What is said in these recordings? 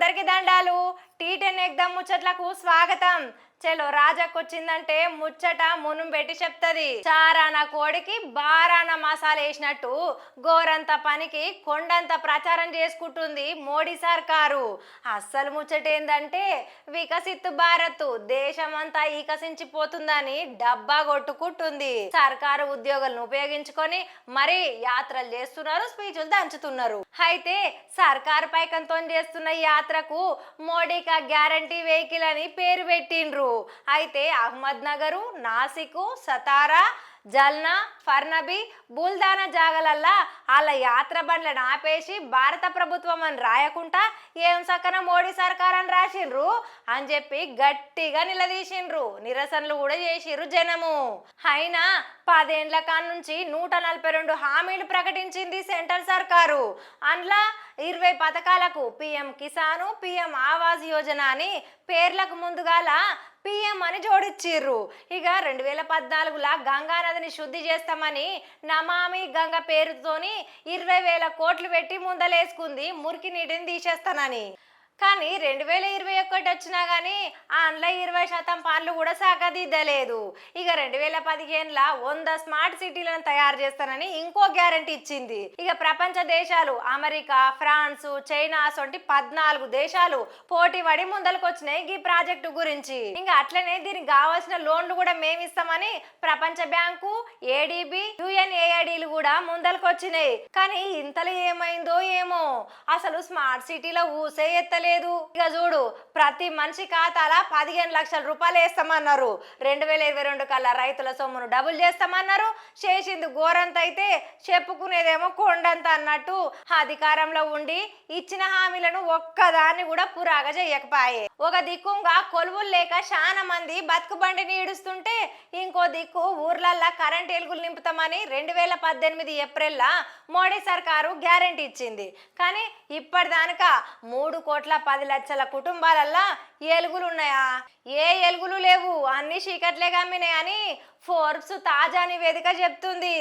అందరికీ దండాలు. Tea ten ఎగ్దాం ముచ్చట్లకు స్వాగతం. చలో రాజాకొచ్చిందంటే ముచ్చట మునుం పెట్టి చెప్తది. చారాన కోడికి బారాన మసాలా వేసినట్టు గోరంత పనికి కొండంత ప్రచారం చేసుకుంటుంది మోడీ సర్కారు. అస్సలు ముచ్చట ఏందంటే వికసిత్ భారత్ దేశమంతా వికసించిపోతుందని డబ్బా కొట్టుకుంటుంది. సర్కారు ఉద్యోగులను ఉపయోగించుకొని మరి యాత్రలు చేస్తున్నారు స్పీచ్లు దంచుతున్నారు. అయితే సర్కారు పైకంతో చేస్తున్న యాత్రకు మోడీకా గ్యారంటీ వెహికల్ అని పేరు పెట్టిండ్రు. అయితే అహ్మద్ నగరు నాసికు సతారా జల్నా ఫర్నబి బుల్దానా జాగలల్లా వాళ్ళ యాత్ర బండ్లను ఆపేసి భారత ప్రభుత్వం అని రాయకుండా ఏం సక్కన మోడీ సర్కార్ అని రాసిండ్రు అని చెప్పి గట్టిగా నిలదీసిండ్రు. నిరసనలు కూడా చేసిర్రు జనము. అయినా పదేండ్ల కాడ నుంచి నూట నలభై రెండు హామీలు ప్రకటించింది సెంట్రల్ సర్కారు. అందులో ఇరవై పథకాలకు పిఎం కిసాను పిఎం ఆవాస్ యోజన అని పేర్లకు ముందుగాల పిఎం అని జోడిచ్చిర్రు. ఇక రెండు వేల పద్నాలుగులా గంగా నదిని శుద్ధి చేస్తామని నమామి గంగ పేరుతోని ఇరవై వేల కోట్లు పెట్టి ముందలేసుకుంది మురికి నీటిని తీసేస్తానని. కానీ రెండు వేల ఇరవై ఒకటి వచ్చినా కానీ అందులో ఇరవై శాతం పనులు కూడా సాగదిద్దలేదు ఇక రెండు వేల పదిహేనుల వంద స్మార్ట్ సిటీలను తయారు చేస్తానని ఇంకో గ్యారంటీ ఇచ్చింది. ఇక ప్రపంచ దేశాలు అమెరికా ఫ్రాన్స్ చైనా వంటి పద్నాలుగు దేశాలు పోటీ పడి ముందలకు వచ్చినాయి ఈ ప్రాజెక్టు గురించి. ఇంకా అట్లనే దీనికి కావాల్సిన లోన్లు కూడా మేమిస్తామని ప్రపంచ బ్యాంకు ఏడిబి యుఎన్ఏఐడిలు కూడా ముందలకు వచ్చినాయి కానీ ఇంతలో ఏమైందో ఏమో. అసలు స్మార్ట్ సిటీలో ఊసే ఎత్తలేదు. ఇక చూడు ప్రతి మనిషి ఖాతాల పదిహేను లక్షల రూపాయలు వేస్తామన్నారు. రెండు వేల ఇరవై రెండు కల్లా రైతుల సొమ్మును డబుల్ చేస్తామన్నారు. చేసింది ఘోరంత అయితే చెప్పుకునేదేమో కొండంత అన్నట్టు అధికారంలో ఉండి ఇచ్చిన హామీలను ఒక్కదాన్ని కూడా పురాగా చేయకపాయే. ఒక దిక్కుంగా కొలువులు లేక చాలా మంది బతుకు బండిని ఈడుస్తుంటే ఇంకో దిక్కు ఊర్లల్లా కరెంట్ ఎలుగులు నింపుతామని రెండు వేల పద్దెనిమిది ఏప్రిల్లా మోడీ సర్కారు గ్యారంటీ ఇచ్చింది. కానీ ఇప్పటిదానిక మూడు కోట్ల పది లక్షల కుటుంబాలల్లా ఎలుగులు ఉన్నాయా ఏ ఎలుగులు లేవు? అన్ని చీకట్లే గమ్మినాయని ఫోర్బ్స్ తాజా నివేదిక చెప్తుంది.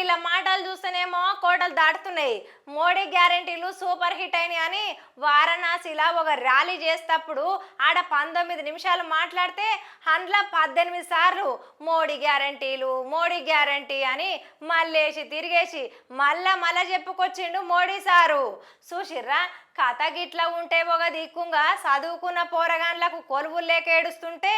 ఇలా మాటలు చూస్తేనేమో కోటలు దాటుతున్నాయి. మోడీ గ్యారంటీలు సూపర్ హిట్ అయినాయి అని వారణాసిలా ఒక ర్యాలీ చేసేటప్పుడు ఆడ పంతొమ్మిది నిమిషాలు మాట్లాడితే అందులో పద్దెనిమిది సార్లు మోడీ గ్యారంటీలు మోడీ గ్యారంటీ అని మళ్ళేసి తిరిగేసి మళ్ళా మళ్ళా చెప్పుకొచ్చిండు మోడీ సారు. చూసిర్రా? కథ గిట్లా ఉంటే ఒక దిక్కుంగా చదువుకున్న పోరగాన్లకు కొలువులు లేక ఏడుస్తుంటే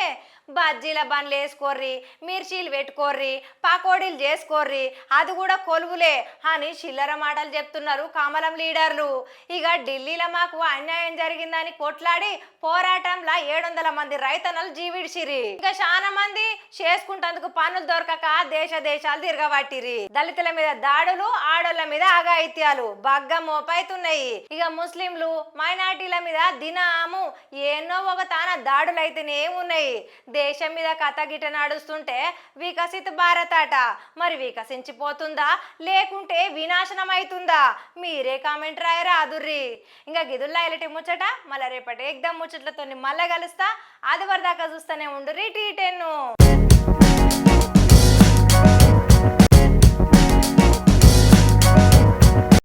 బజ్జీల బండ్లు వేసుకోర్రి మిర్చీలు పెట్టుకోర్రి పకోడీలు చేసుకోర్రి అది కూడా కొలువులే అని చిల్లర మాటలు చెప్తున్నారు కమలం లీడర్లు. ఇక ఢిల్లీలో మాకు అన్యాయం జరిగిందని కొట్లాడి పోరాటంలో ఏడు వందల మంది రైతన్నలు జీవిడిచిరి ఇంకా చాలా మంది చేసుకుంటందుకు పనులు దొరకక దేశ దేశాలు తిరగబట్టిరి దళితుల మీద దాడులు ఆడోళ్ళ మీద అఘాయిత్యాలు బగ్గ మోపైతున్నాయి. ఇక ముస్లిం ముస్లింలు మైనార్టీల మీద దినాము ఎన్నో ఒక తాన దాడులైతేనే ఉన్నాయి. దేశం మీద కథ గిట నడుస్తుంటే వికసిత భారత్ అట మరి వికసించిపోతుందా? లేకుంటే వినాశనం అవుతుందా మీరే కామెంట్ రాయరా అదుర్రి. ఇంకా గిదుల్లా ఇలాంటి ముచ్చట మళ్ళీ రేపటి ఎగ్దాం ముచ్చట్లతో మళ్ళీ కలుస్తా. అది వరదాకా చూస్తూనే ఉండు రీ టీ టెన్ను.